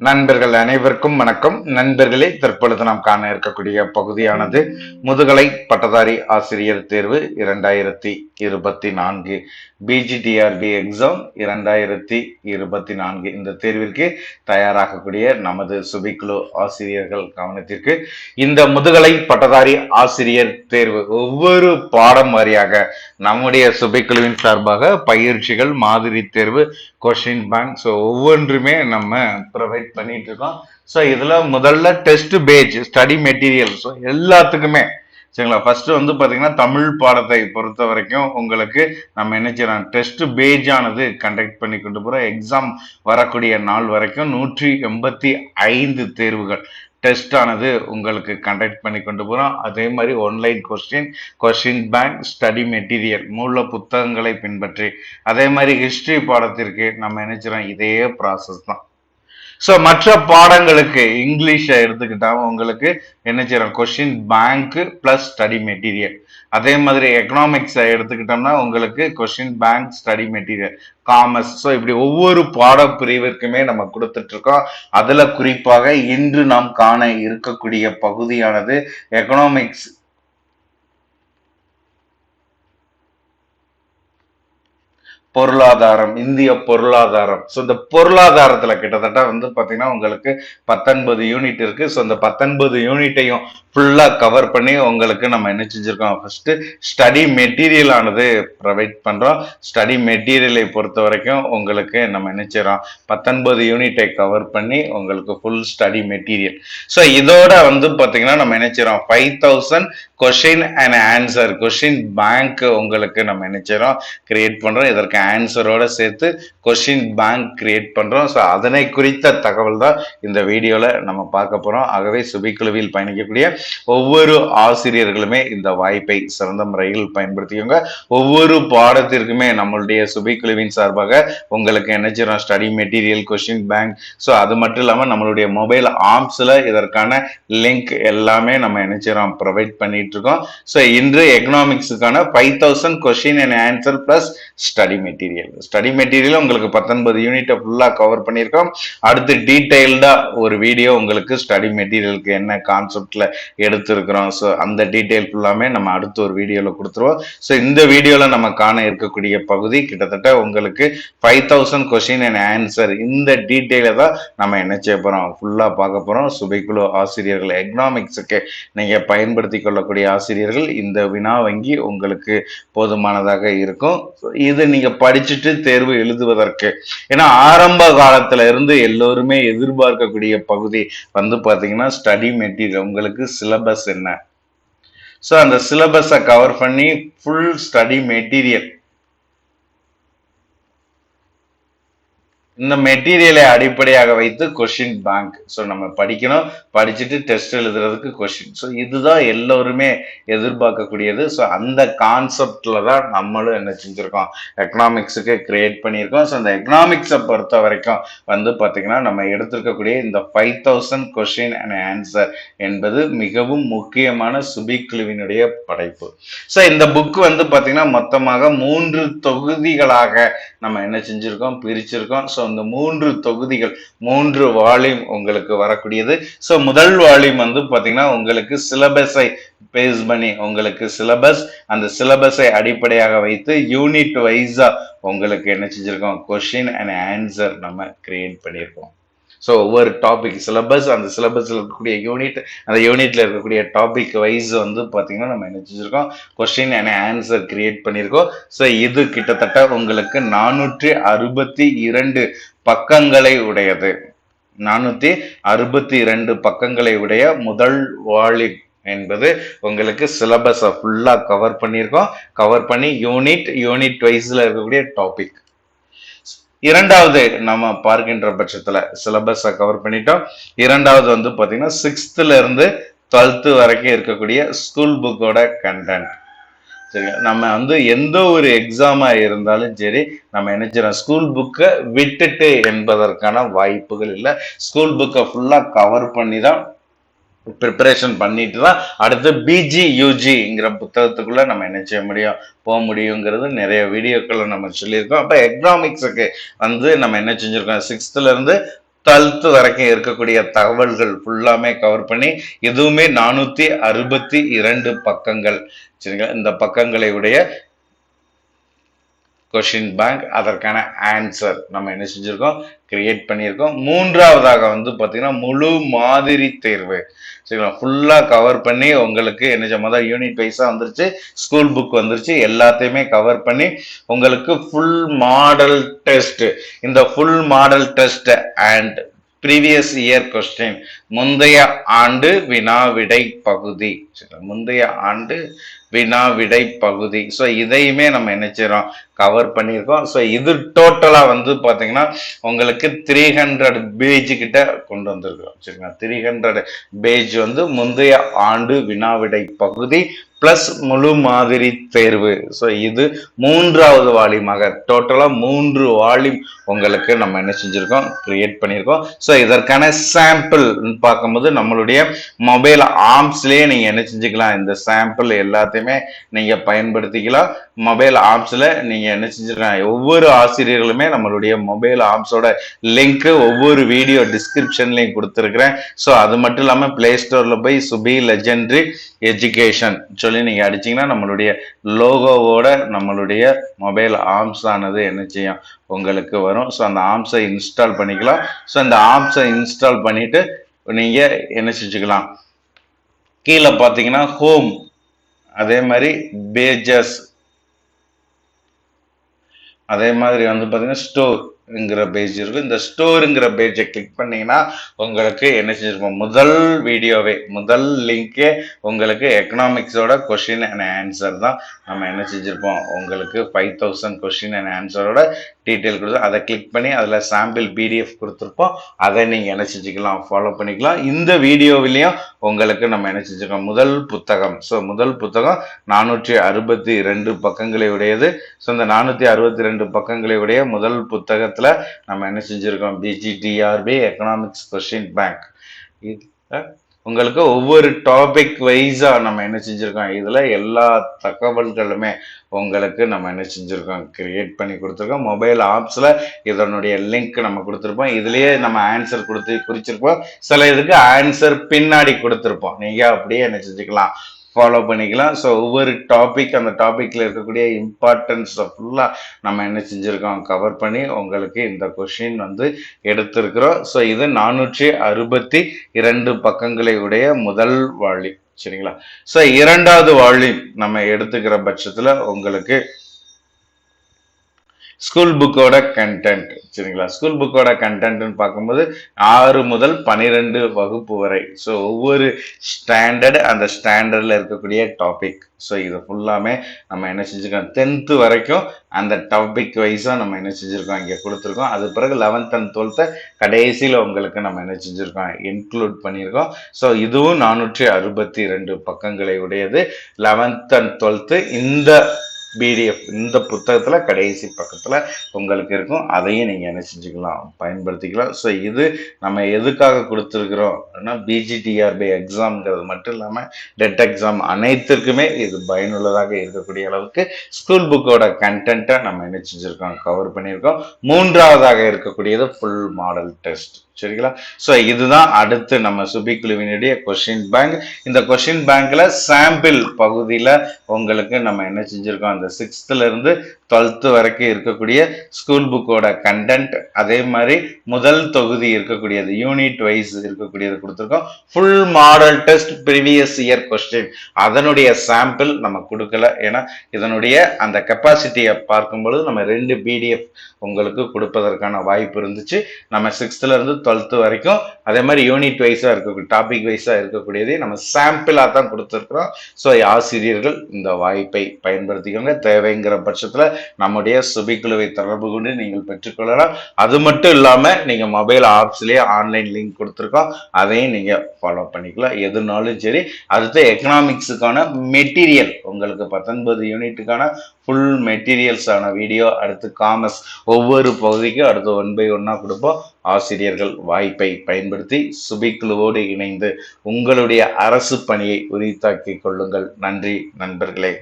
நண்பர்கள் அனைவருக்கும் வணக்கம். நண்பர்களே தற்பொழுது நாம் காண இருக்கக்கூடிய பகுதியானது முதுகலை பட்டதாரி ஆசிரியர் தேர்வு இரண்டாயிரத்தி இருபத்தி நான்கு. பிஜிடிஆர்பி எக்ஸாம் இரண்டாயிரத்தி இருபத்தி நான்கு. இந்த தேர்விற்கு தயாராகக்கூடிய நமது சுபிக்குழு ஆசிரியர்கள் கவனத்திற்கு இந்த முதுகலை பட்டதாரி ஆசிரியர் தேர்வு ஒவ்வொரு பாடம் வாரியாக நம்முடைய சுபைக்குழுவின் சார்பாக பயிற்சிகள் மாதிரி தேர்வு கொஷின் பேங்க் ஸோ ஒவ்வொன்றுமே நம்ம ப்ரொவைட் பண்ணிட்டு இருக்கோம் ஸோ இதில் முதல்ல test page study material so எல்லாத்துக்குமே. சரிங்களா? ஃபர்ஸ்ட் வந்து பார்த்தீங்கன்னா தமிழ் பாடத்தை பொறுத்த வரைக்கும் உங்களுக்கு நம்ம என்ன செய்யறோம் டெஸ்ட் பேஜ் ஆனது கண்டக்ட் பண்ணி கொண்டு போகிறோம் எக்ஸாம் வரக்கூடிய நாள் வரைக்கும் நூற்றி எண்பத்தி ஐந்து தேர்வுகள் டெஸ்டானது உங்களுக்கு கண்டக்ட் பண்ணி கொண்டு போகிறோம் அதே மாதிரி online question question bank study material மூல புத்தகங்களை பின்பற்றி. அதே மாதிரி ஹிஸ்ட்ரி பாடத்திற்கு நம்ம நினைச்சிடோம் இதே ப்ராசஸ் தான். ஸோ மற்ற பாடங்களுக்கு இங்கிலீஷை எடுத்துக்கிட்டா உங்களுக்கு என்ன செய்யறோம்? கொஸ்டின் பேங்க்கு ப்ளஸ் ஸ்டடி மெட்டீரியல் அதே மாதிரி எக்கனாமிக்ஸை எடுத்துக்கிட்டோம்னா உங்களுக்கு question bank study material commerce so இப்படி ஒவ்வொரு பாட பிரிவிற்குமே நம்ம கொடுத்துட்ருக்கோம். அதில் குறிப்பாக இன்று நாம் காண இருக்கக்கூடிய பகுதியானது எக்கனாமிக்ஸ் பொருளாதாரம் இந்திய பொருளாதாரம். ஸோ இந்த பொருளாதாரத்தில் கிட்டத்தட்ட வந்து பார்த்தீங்கன்னா உங்களுக்கு பத்தொன்பது யூனிட் இருக்குது ஸோ இந்த பத்தொன்பது யூனிட்டையும் ஃபுல்லாக கவர் பண்ணி உங்களுக்கு நம்ம என்ன செஞ்சிருக்கோம்? ஃபஸ்ட்டு ஸ்டடி மெட்டீரியல் ஆனது ப்ரொவைட் பண்ணுறோம் ஸ்டடி மெட்டீரியலை பொறுத்த வரைக்கும் உங்களுக்கு நம்ம என்ன பத்தொன்பது யூனிட்டை கவர் பண்ணி உங்களுக்கு ஃபுல் ஸ்டடி மெட்டீரியல் ஸோ இதோட வந்து பார்த்தீங்கன்னா நம்ம என்ன five thousand question and answer question bank உங்களுக்கு நம்ம என்ன செய்றோம்? கிரியேட் பண்ணுறோம் இதற்கு ஆன்சரோட சேர்த்து கொஷின் பேங்க் கிரியேட் பண்ணுறோம் ஸோ அதனை குறித்த தகவல் தான் இந்த வீடியோவில் நம்ம பார்க்க போகிறோம் ஆகவே சுபிக்குழுவில் பயணிக்கக்கூடிய ஒவ்வொரு ஆசிரியர்களுமே இந்த வாய்ப்பை சிறந்த முறையில் பயன்படுத்திக்கோங்க. ஒவ்வொரு பாடத்திற்குமே நம்மளுடைய சுபிக்குழுவின் சார்பாக உங்களுக்கு என்ன செய்யறோம் study material question bank so அது மட்டும் இல்லாமல் நம்மளுடைய மொபைல் ஆப்ஸில் இதற்கான லிங்க் எல்லாமே நம்ம என்ன செய்யறோம் ப்ரொவைட் பண்ணிட்டு இருக்கோம். ஸோ இன்று எக்கனாமிக்ஸுக்கான five thousand question and answer plus study material study material உங்களுக்கு பத்தொன்பது யூனிட்டை ஃபுல்லாக கவர் பண்ணியிருக்கோம். அடுத்து டீட்டெயில்டாக ஒரு வீடியோ உங்களுக்கு ஸ்டடி மெட்டீரியலுக்கு என்ன கான்செப்டில் எடுத்திருக்கிறோம். ஸோ அந்த டீட்டெயில் ஃபுல்லாமே நம்ம அடுத்த ஒரு வீடியோவில் கொடுத்துருவோம். ஸோ இந்த வீடியோவில் நம்ம காண இருக்கக்கூடிய பகுதி கிட்டத்தட்ட உங்களுக்கு five thousand question and answer இந்த டீட்டெயிலை தான் நம்ம என்ன செய்ய போகிறோம் ஃபுல்லாக பார்க்க போகிறோம் சுபைக்குழு ஆசிரியர்கள் எக்கனாமிக்ஸுக்கு நீங்கள் பயன்படுத்தி கொள்ளக்கூடிய ஆசிரியர்கள் இந்த வினா வங்கி உங்களுக்கு போதுமானதாக இருக்கும். இது நீங்கள் படிச்சுட்டு தேர்வு எழுதுவதற்கு. ஏன்னா ஆரம்ப காலத்துல இருந்து எல்லோருமே எதிர்பார்க்கக்கூடிய பகுதி வந்து பாத்தீங்கன்னா ஸ்டடி மெட்டீரியல் உங்களுக்கு சிலபஸ் என்ன? ஸோ அந்த சிலபஸை கவர் பண்ணி ஃபுல் ஸ்டடி மெட்டீரியல் இந்த மெட்டீரியலை அடிப்படையாக வைத்து கொஷின் பேங்க் ஸோ நம்ம படிக்கணும். படிச்சுட்டு டெஸ்ட் எழுதுறதுக்கு கொஷின் ஸோ இதுதான் எல்லோருமே எதிர்பார்க்கக்கூடியது. ஸோ அந்த கான்செப்டில் தான் நம்மளும் என்ன செஞ்சுருக்கோம். எக்கனாமிக்ஸுக்கு கிரியேட் பண்ணியிருக்கோம். ஸோ அந்த எக்கனாமிக்ஸை பொறுத்த வரைக்கும் வந்து பார்த்தீங்கன்னா நம்ம எடுத்திருக்கக்கூடிய இந்த five thousand question and answer என்பது மிகவும் முக்கியமான சுபிக்குழுவினுடைய படைப்பு. ஸோ இந்த புக் வந்து பார்த்திங்கன்னா மொத்தமாக மூன்று தொகுதிகளாக நம்ம என்ன செஞ்சுருக்கோம்? பிரிச்சிருக்கோம். ஸோ இந்த மூன்று தொகுதிகள் மூன்று வால்யூம் உங்களுக்கு வரக்கூடியது. ஸோ முதல் வால்யூம் வந்து பார்த்தீங்கன்னா உங்களுக்கு சிலபஸை பேஸ் பண்ணி உங்களுக்கு சிலபஸ் அந்த சிலபஸை அடிப்படையாக வைத்து யூனிட் வைஸாக உங்களுக்கு என்ன செஞ்சுருக்கோம்? கொஷின் அண்ட் ஆன்சர் நம்ம கிரியேட் பண்ணியிருக்கோம் ஸோ ஒவ்வொரு டாபிக் சிலபஸ் அந்த சிலபஸில் இருக்கக்கூடிய யூனிட் அந்த யூனிட்டில் இருக்கக்கூடிய டாபிக் வைஸ் வந்து பார்த்தீங்கன்னா நம்ம என்ன செஞ்சிருக்கோம்? கொஸ்டின் அண்ட் ஆன்சர் கிரியேட் பண்ணியிருக்கோம் ஸோ இது கிட்டத்தட்ட உங்களுக்கு நானூற்றி அறுபத்தி இரண்டு பக்கங்களை உடையது. நானூற்றி அறுபத்தி இரண்டு பக்கங்களை உடைய முதல் வால்யூம் என்பது உங்களுக்கு சிலபஸை ஃபுல்லாக கவர் பண்ணியிருக்கோம் கவர் பண்ணி யூனிட் யூனிட் வைஸில் இருக்கக்கூடிய டாபிக் இரண்டாவது நம்ம பார்க்கின்ற பட்சத்தில் சிலபஸை கவர் பண்ணிட்டோம். இரண்டாவது வந்து பார்த்தீங்கன்னா சிக்ஸ்த்துலேருந்து டுவெல்த்து வரைக்கும் இருக்கக்கூடிய ஸ்கூல் புக்கோட கண்டென்ட் சரி நம்ம வந்து எந்த ஒரு எக்ஸாமாக இருந்தாலும் சரி நம்ம என்ன செய்யறோம்? ஸ்கூல் புக்கை விட்டுட்டு என்பதற்கான வாய்ப்புகள் இல்லை. ஸ்கூல் புக்கை ஃபுல்லாக கவர் பண்ணி தான் ப்ரிப்பரேஷன் பண்ணிட்டு தான் அடுத்து பிஜி யூஜிங்கிற நம்ம என்ன செய்ய முடியும்? போக முடியுங்கிறது நிறைய வீடியோக்களை நம்ம சொல்லியிருக்கோம். அப்போ எக்கனாமிக்ஸுக்கு வந்து நம்ம என்ன செஞ்சுருக்கோம்? சிக்ஸ்த்துலேருந்து டுவெல்த்து வரைக்கும் இருக்கக்கூடிய தகவல்கள் ஃபுல்லாமே கவர் பண்ணி இதுவுமே நானூற்றி அறுபத்தி இரண்டு பக்கங்கள். சரிங்களா? இந்த பக்கங்களை உடைய கொஷின் பேங்க் அதற்கான ஆன்சர் நம்ம என்ன செஞ்சுருக்கோம்? கிரியேட் பண்ணியிருக்கோம். மூன்றாவதாக வந்து பார்த்தீங்கன்னா முழு மாதிரி தேர்வு. சரிங்களா? ஃபுல்லாக கவர் பண்ணி உங்களுக்கு என்ன முதல் யூனிட் வைஸாக வந்துருச்சு ஸ்கூல் புக் வந்துருச்சு எல்லாத்தையுமே கவர் பண்ணி உங்களுக்கு ஃபுல் மாடல் டெஸ்ட் இந்த full model test and previous year question முந்தைய ஆண்டு வினாவிடை பகுதி. முந்தைய ஆண்டு வினாவிடை பகுதி. ஸோ இதையுமே நம்ம என்ன கவர் பண்ணியிருக்கோம். ஸோ இது டோட்டலாக வந்து பார்த்தீங்கன்னா உங்களுக்கு த்ரீ ஹண்ட்ரட் பேஜ் கிட்ட கொண்டு வந்திருக்கிறோம். சரிங்களா? த்ரீ ஹண்ட்ரட் பேஜ் வந்து முந்தைய ஆண்டு வினாவிடை பகுதி. பிளஸ் முழு மாதிரி தேர்வு. ஸோ இது மூன்றாவது வால்யூமாக. டோட்டலாக மூன்று வால்யூம் உங்களுக்கு நம்ம என்ன செஞ்சுருக்கோம்? கிரியேட் பண்ணியிருக்கோம் ஸோ இதற்கான சாம்பிள் பார்க்கும்போது நம்மளுடைய மொபைல் ஆப்ஸ்லேயே நீங்கள் என்ன செஞ்சுக்கலாம்? இந்த சாம்பிள் எல்லாத்தையுமே நீங்கள் பயன்படுத்திக்கலாம். மொபைல் ஆப்ஸில் நீங்கள் என்ன செஞ்சுருக்கலாம்? ஒவ்வொரு ஆசிரியர்களுமே நம்மளுடைய மொபைல் ஆப்ஸோட லிங்க்கு ஒவ்வொரு வீடியோ டிஸ்கிரிப்ஷன்லையும் கொடுத்துருக்குறேன். ஸோ அது மட்டும் இல்லாமல் ப்ளே ஸ்டோரில் போய் சுபி லெஜெண்ட்ரி எஜுகேஷன் சொல்லி நீங்கள் அடிச்சிங்கன்னா நம்மளுடைய லோகோவோட நம்மளுடைய மொபைல் ஆம்ஸ் ஆனது என்ன செய்யும்? உங்களுக்கு வரும். ஸோ அந்த ஆம்ஸை இன்ஸ்டால் பண்ணிக்கலாம். ஸோ அந்த ஆம்ஸை இன்ஸ்டால் பண்ணிவிட்டு நீங்கள் என்ன செஞ்சுக்கலாம்? கீழே பார்த்தீங்கன்னா ஹோம் அதே மாதிரி பேஜஸ் அதே மாதிரி வந்து பார்த்தீங்கன்னா ஸ்டோர் ங்கிற பேஜ் இருக்கும் இந்த ஸ்டோருங்கிற பேஜை கிளிக் பண்ணிங்கன்னா உங்களுக்கு என்ன செஞ்சிருப்போம் முதல் வீடியோவே முதல் லிங்கே உங்களுக்கு எக்கனாமிக்ஸோட கொஷின் அண்ட் ஆன்சர் தான் நம்ம என்ன செஞ்சுருப்போம்? உங்களுக்கு ஃபைவ் தௌசண்ட் கொஷின் அண்ட் ஆன்சரோட டீட்டெயில் கொடுத்து அதை கிளிக் பண்ணி அதில் சாம்பிள் பிடிஎஃப் கொடுத்துருப்போம். அதை நீங்கள் என்ன செஞ்சுக்கலாம்? ஃபாலோ பண்ணிக்கலாம். இந்த வீடியோவிலையும் உங்களுக்கு நம்ம என்ன செஞ்சுருக்கோம்? முதல் புத்தகம். ஸோ முதல் புத்தகம் நானூற்றி அறுபத்தி ரெண்டு பக்கங்களை உடையது. ஸோ இந்த நானூற்றி அறுபத்தி ரெண்டு பக்கங்களை உடைய முதல் நேரத்தில் நம்ம என்ன செஞ்சுருக்கோம்? பிஜிடிஆர்பி எக்கனாமிக்ஸ் கொஷின் பேங்க் இதில் உங்களுக்கு ஒவ்வொரு டாபிக் வைஸாக நம்ம என்ன செஞ்சுருக்கோம்? இதில் எல்லா தகவல்களுமே உங்களுக்கு நம்ம என்ன செஞ்சுருக்கோம்? கிரியேட் பண்ணி கொடுத்துருக்கோம். மொபைல் ஆப்ஸில் இதனுடைய லிங்க் நம்ம கொடுத்துருப்போம். இதுலேயே நம்ம ஆன்சர் கொடுத்து குறிச்சிருப்போம். சில இதுக்கு ஆன்சர் பின்னாடி கொடுத்துருப்போம். நீங்கள் அப்படியே என்ன செஞ்சுக்கலாம்? ஃபாலோ பண்ணிக்கலாம். ஸோ ஒவ்வொரு டாபிக் அந்த டாப்பிக்கில் இருக்கக்கூடிய இம்பார்ட்டன்ஸை ஃபுல்லாக நம்ம என்ன செஞ்சுருக்கோம்? கவர் பண்ணி உங்களுக்கு இந்த கொஷின் வந்து எடுத்திருக்கிறோம். ஸோ இது நானூற்றி அறுபத்தி இரண்டு பக்கங்களை உடைய முதல் வால்யூம் சரிங்களா? ஸோ இரண்டாவது வால்யூம் நம்ம எடுத்துக்கிற பட்சத்தில் உங்களுக்கு ஸ்கூல் புக்கோட கண்டென்ட் சரிங்களா? ஸ்கூல் புக்கோட கண்டென்ட்னு பார்க்கும்போது ஆறு முதல் பனிரெண்டு வகுப்பு வரை. ஸோ ஒவ்வொரு ஸ்டாண்டர்டு அந்த ஸ்டாண்டர்டில் இருக்கக்கூடிய டாபிக் ஸோ இது ஃபுல்லாமே நம்ம என்ன செஞ்சுருக்கோம்? டென்த்து வரைக்கும் அந்த டாபிக் வைஸாக நம்ம என்ன செஞ்சுருக்கோம்? இங்கே கொடுத்துருக்கோம். அது பிறகு லெவன்த் அண்ட் டுவெல்த்தை கடைசியில் உங்களுக்கு நம்ம என்ன செஞ்சுருக்கோம்? இன்க்ளூட் பண்ணியிருக்கோம். ஸோ இதுவும் நானூற்றி அறுபத்தி ரெண்டு பக்கங்களை உடையது. லெவன்த் அண்ட் டுவெல்த்து இந்த பிடிஎஃப் இந்த புத்தகத்தில் கடைசி பக்கத்தில் உங்களுக்கு இருக்கும். அதையும் நீங்கள் என்ன செஞ்சுக்கலாம்? பயன்படுத்திக்கலாம். ஸோ இது நம்ம எதுக்காக கொடுத்துருக்குறோம் அப்படின்னா பிஜிடிஆர்பி எக்ஸாம்ங்கிறது மட்டும் இல்லாமல் டெட் எக்ஸாம் அனைத்திற்குமே இது பயனுள்ளதாக இருக்கக்கூடிய அளவுக்கு ஸ்கூல் புக்கோட கண்டென்ட்டை நம்ம என்ன செஞ்சுருக்கோம்? கவர் பண்ணியிருக்கோம். மூன்றாவதாக இருக்கக்கூடியது ஃபுல் மாடல் டெஸ்ட் சரிங்களா? ஸோ இதுதான் அடுத்து நம்ம சுபி குழுவினுடைய கொஷின் பேங்க் இந்த கொஷின் பேங்க்ல சாம்பிள் பகுதியில் உங்களுக்கு நம்ம என்ன செஞ்சுருக்கோம்? அந்த சிக்ஸ்த்துலேருந்து டுவெல்த்து வரைக்கும் இருக்கக்கூடிய ஸ்கூல் புக்கோட கண்டென்ட் அதே மாதிரி முதல் தொகுதி இருக்கக்கூடியது யூனிட் வைஸ் இருக்கக்கூடியது கொடுத்துருக்கோம். Full model test previous year question அதனுடைய சாம்பிள் நம்ம கொடுக்கல. ஏன்னா இதனுடைய அந்த கெப்பாசிட்டியை பார்க்கும்பொழுது நம்ம ரெண்டு பிடிஎஃப் உங்களுக்கு கொடுப்பதற்கான வாய்ப்பு இருந்துச்சு. நம்ம சிக்ஸ்த்துலேருந்து டுவெல்த்து வரைக்கும் அதே மாதிரி யூனிட் வைஸாக இருக்கக்கூடிய டாபிக் வைஸாக இருக்கக்கூடியதே நம்ம சாம்பிளாக தான் கொடுத்துருக்குறோம். ஸோ ஆசிரியர்கள் இந்த வாய்ப்பை பயன்படுத்திக்கோங்க தேவைங்கிற பட்சத்தில் நம்முடைய சுபிக்குழுவை தொடர்பு கொண்டு நீங்கள் பெற்றுக்கொள்ளலாம். அது மட்டும் இல்லாமல் நீங்கள் மொபைல் ஆப்ஸ்லேயே ஆன்லைன் லிங்க் கொடுத்துருக்கோம். அதையும் நீங்கள் ஃபாலோ பண்ணிக்கலாம். எதுனாலும் சரி அடுத்து எக்கனாமிக்ஸுக்கான மெட்டீரியல் உங்களுக்கு பத்தொன்பது யூனிட்டுக்கான ஃபுல் மெட்டீரியல்ஸான வீடியோ அடுத்து காமர்ஸ் ஒவ்வொரு பகுதிக்கும் அடுத்து ஒன் பை ஒன்னாக கொடுப்போம். ஆசிரியர்கள் வாய்ப்பை பயன்படுத்தி சுபிக்குழுவோடு இணைந்து உங்களுடைய அரசு பணியை உரித்தாக்கிக் கொள்ளுங்கள். நன்றி நண்பர்களே.